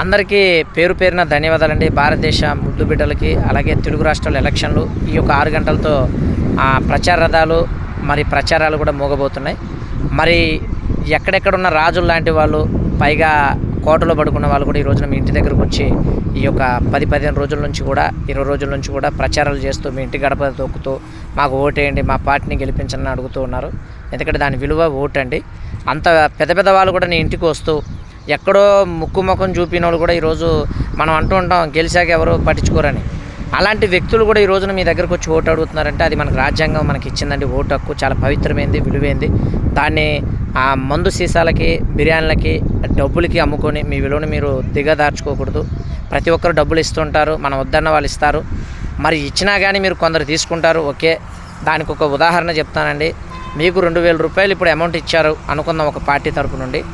అందరికీ పేరు పేరున ధన్యవాదాలండి. భారతదేశ ముద్దు బిడ్డలకి అలాగే తెలుగు రాష్ట్రాల ఎలక్షన్లు. ఈ యొక్క ఆరు గంటలతో ఆ, ప్రచార రథాలు మరి ప్రచారాలు కూడా మోగబోతున్నాయి. మరి ఎక్కడెక్కడున్న రాజులు లాంటి వాళ్ళు పైగా కోటలో పడుకున్న వాళ్ళు కూడా ఈ రోజున మీ ఇంటి దగ్గరకు వచ్చి ఈ యొక్క పది పదిహేను రోజుల నుంచి కూడా ఇరవై రోజుల నుంచి కూడా ప్రచారాలు చేస్తూ మీ ఇంటి గడప తొక్కుతూ మాకు ఓటేయండి మా పార్టీని గెలిపించని అడుగుతూ ఉన్నారు. ఎందుకంటే దాని విలువ ఓటు అండి అంత పెద్ద పెద్ద వాళ్ళు కూడా నీ ఇంటికి వస్తూ ఎక్కడో ముక్కు ముఖం చూపిన వాళ్ళు కూడా ఈరోజు మనం అంటూ ఉంటాం గెలిచాక ఎవరు పట్టించుకోరని. అలాంటి వ్యక్తులు కూడా ఈ రోజున మీ దగ్గరకు వచ్చి ఓటు అడుగుతున్నారంటే అది మనకు రాజ్యాంగం మనకి ఇచ్చిందండి. ఓటు హక్కు చాలా పవిత్రమైంది విలువైంది. దాన్ని ఆ మందు సీసాలకి బిర్యానీలకి డబ్బులకి అమ్ముకొని మీ విలువను మీరు దిగదార్చుకోకూడదు. ప్రతి ఒక్కరు డబ్బులు ఇస్తుంటారు మనం వద్దన్న వాళ్ళు ఇస్తారు. మరి ఇచ్చినా కానీ మీరు కొందరు తీసుకుంటారు ఓకే. దానికి ఒక ఉదాహరణ చెప్తానండి. మీకు రెండు వేల రూపాయలు ఇప్పుడు అమౌంట్ ఇచ్చారు అనుకుందాం ఒక పార్టీ తరపు నుండి.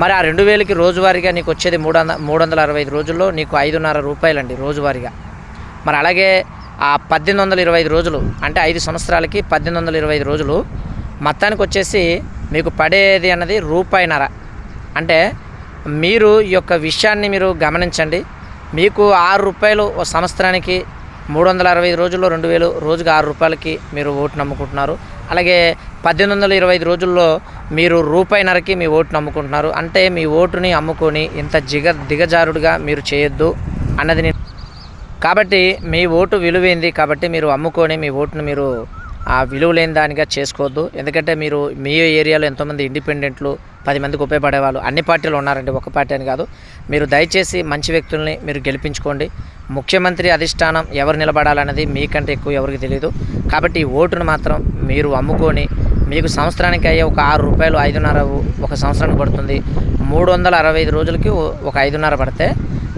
మరి ఆ రెండు వేలకి రోజువారీగా నీకు వచ్చేది మూడు వంద మూడు వందల అరవై ఐదు రోజుల్లో నీకు ఐదున్నర రూపాయలండి రోజువారీగా. మరి అలాగే ఆ పద్దెనిమిది వందల ఇరవై ఐదు రోజులు అంటే ఐదు సంవత్సరాలకి పద్దెనిమిది వందల ఇరవై ఐదు రోజులు మొత్తానికి వచ్చేసి మీకు పడేది అన్నది రూపాయిన్నర అంటే మీరు ఈ యొక్క విషయాన్ని మీరు గమనించండి. మీకు ఆరు రూపాయలు ఓ సంవత్సరానికి మూడు వందల అరవై ఐదు రోజుల్లో రెండు వేలు రోజుకి ఆరు రూపాయలకి మీరు ఓటు నమ్ముకుంటున్నారు. అలాగే పద్దెనిమిది వందల ఇరవై ఐదు రోజుల్లో మీరు రూపాయిన్నరకి మీ ఓటు నమ్ముకుంటున్నారు. అంటే మీ ఓటుని అమ్ముకొని ఇంత జిగ దిగజారుడుగా మీరు చేయొద్దు అన్నది నేను కాబట్టి మీ ఓటు విలువైంది కాబట్టి మీరు అమ్ముకొని మీ ఓటును మీరు ఆ విలువ లేని దానిగా చేసుకోవద్దు. ఎందుకంటే మీరు మీ ఏరియాలో ఎంతోమంది ఇండిపెండెంట్లు పది మందికి ఉపయోగపడే వాళ్ళు అన్ని పార్టీలు ఉన్నారండి ఒక పార్టీ అని కాదు. మీరు దయచేసి మంచి వ్యక్తుల్ని మీరు గెలిపించుకోండి. ముఖ్యమంత్రి అధిష్టానం ఎవరు నిలబడాలన్నది మీకంటే ఎక్కువ ఎవరికి తెలియదు కాబట్టి ఈ ఓటును మాత్రం మీరు అమ్ముకొని మీకు సంవత్సరానికి అయ్యే ఒక ఆరు రూపాయలు ఐదున్నర ఒక సంవత్సరానికి పడుతుంది. మూడు వందల అరవై ఐదు రోజులకి ఒక ఐదున్నర పడితే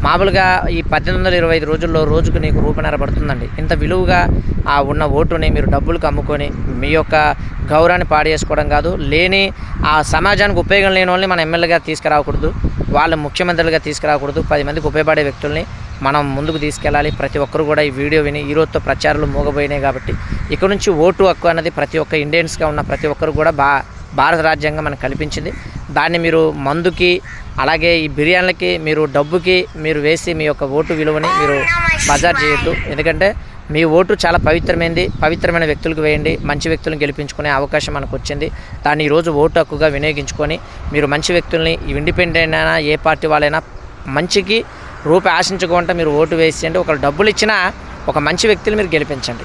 మామూలుగా ఈ పద్దెనిమిది వందల ఇరవై ఐదు రోజుల్లో రోజుకు నీకు రూపాయన్నర పడుతుందండి. ఇంత విలువగా ఆ ఉన్న ఓటుని మీరు డబ్బులకు అమ్ముకొని మీ యొక్క గౌరవాన్ని పాడేసుకోవడం కాదు లేని ఆ సమాజానికి ఉపయోగం లేని వాళ్ళని మనం ఎమ్మెల్యేగా తీసుకురాకూడదు వాళ్ళు ముఖ్యమంత్రులుగా తీసుకురాకూడదు పది మందికి ఉపయోగపడే వ్యక్తుల్ని మనం ముందుకు తీసుకెళ్ళాలి. ప్రతి ఒక్కరు కూడా ఈ వీడియో విని ఈ రోజుతో ప్రచారాలు మూగబోయినాయి కాబట్టి ఇక్కడ నుంచి ఓటు హక్కు అన్నది ప్రతి ఒక్క ఇండియన్స్గా ఉన్న ప్రతి ఒక్కరు కూడా బా భారత రాజ్యాంగం మనకు కల్పించింది. దాన్ని మీరు మందుకి అలాగే ఈ బిర్యానీలకి మీరు డబ్బుకి మీరు వేసి మీ యొక్క ఓటు విలువని మీరు బజార్ చేయొద్దు. ఎందుకంటే మీ ఓటు చాలా పవిత్రమైనది పవిత్రమైన వ్యక్తులకు వేయండి. మంచి వ్యక్తులను గెలిపించుకునే అవకాశం మనకు వచ్చింది దాన్ని ఈరోజు ఓటు హక్కుగా వినియోగించుకొని మీరు మంచి వ్యక్తుల్ని ఇండిపెండెంట్ అయినా ఏ పార్టీ వాళ్ళైనా మంచికి రూపాయి ఆశించకుండా మీరు ఓటు వేసేయండి ఒకరు డబ్బులు ఇచ్చినా ఒక మంచి వ్యక్తిని మీరు గెలిపించండి.